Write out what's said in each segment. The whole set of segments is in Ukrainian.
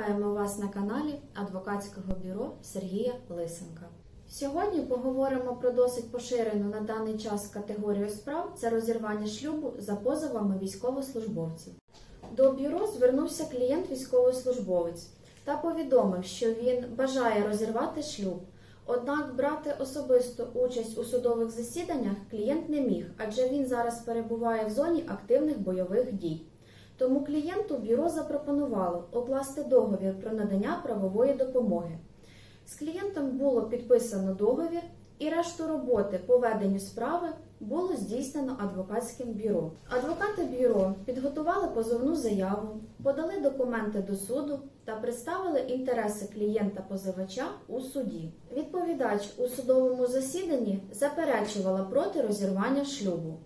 Вітаємо вас на каналі адвокатського бюро Сергія Лисенка. Сьогодні поговоримо про досить поширену на даний час категорію справ це розірвання шлюбу за позовами військовослужбовців. До бюро звернувся клієнт військовослужбовець та повідомив, що він бажає розірвати шлюб. Однак брати особисту участь у судових засіданнях клієнт не міг, адже він зараз перебуває в зоні активних бойових дій. Тому клієнту бюро запропонувало укласти договір про надання правової допомоги. З клієнтом було підписано договір, і решту роботи по веденню справи було здійснено адвокатським бюро. Адвокати бюро підготували позовну заяву, подали документи до суду та представили інтереси клієнта-позивача у суді. Відповідач у судовому засіданні заперечувала проти розірвання шлюбу.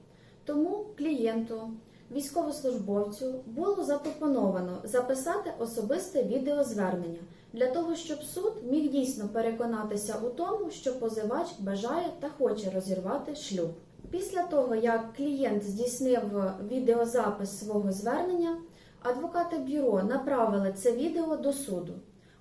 Тому клієнту, військовослужбовцю було запропоновано записати особисте відеозвернення для того, щоб суд міг дійсно переконатися у тому, що позивач бажає та хоче розірвати шлюб. Після того, як клієнт здійснив відеозапис свого звернення, адвокати бюро направили це відео до суду.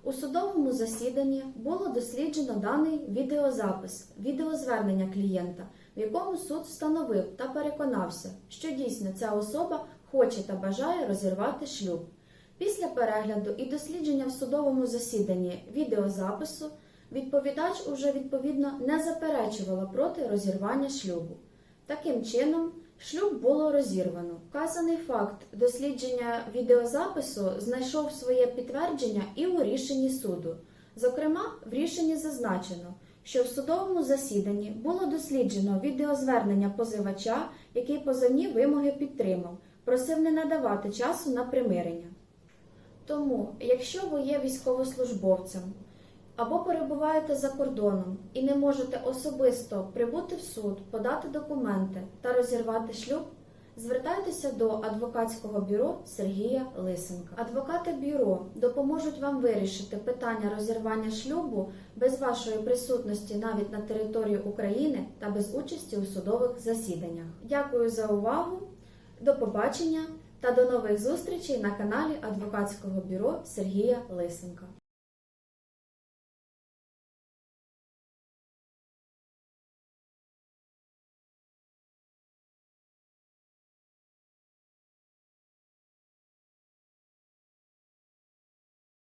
У судовому засіданні було досліджено даний відеозапис, відеозвернення клієнта, в якому суд встановив та переконався, що дійсно ця особа хоче та бажає розірвати шлюб. Після перегляду і дослідження в судовому засіданні відеозапису відповідач уже відповідно не заперечувала проти розірвання шлюбу. Таким чином, шлюб було розірвано. Вказаний факт дослідження відеозапису знайшов своє підтвердження і у рішенні суду. Зокрема, в рішенні зазначено, що в судовому засіданні було досліджено відеозвернення позивача, який позовні вимоги підтримав, просив не надавати часу на примирення. Тому, якщо ви є військовослужбовцем або перебуваєте за кордоном і не можете особисто прибути в суд, подати документи та розірвати шлюб, звертайтеся до адвокатського бюро Сергія Лисенка. Адвокати бюро допоможуть вам вирішити питання розірвання шлюбу без вашої присутності навіть на території України та без участі у судових засіданнях. Дякую за увагу. До побачення та до нових зустрічей на каналі адвокатського бюро Сергія Лисенка.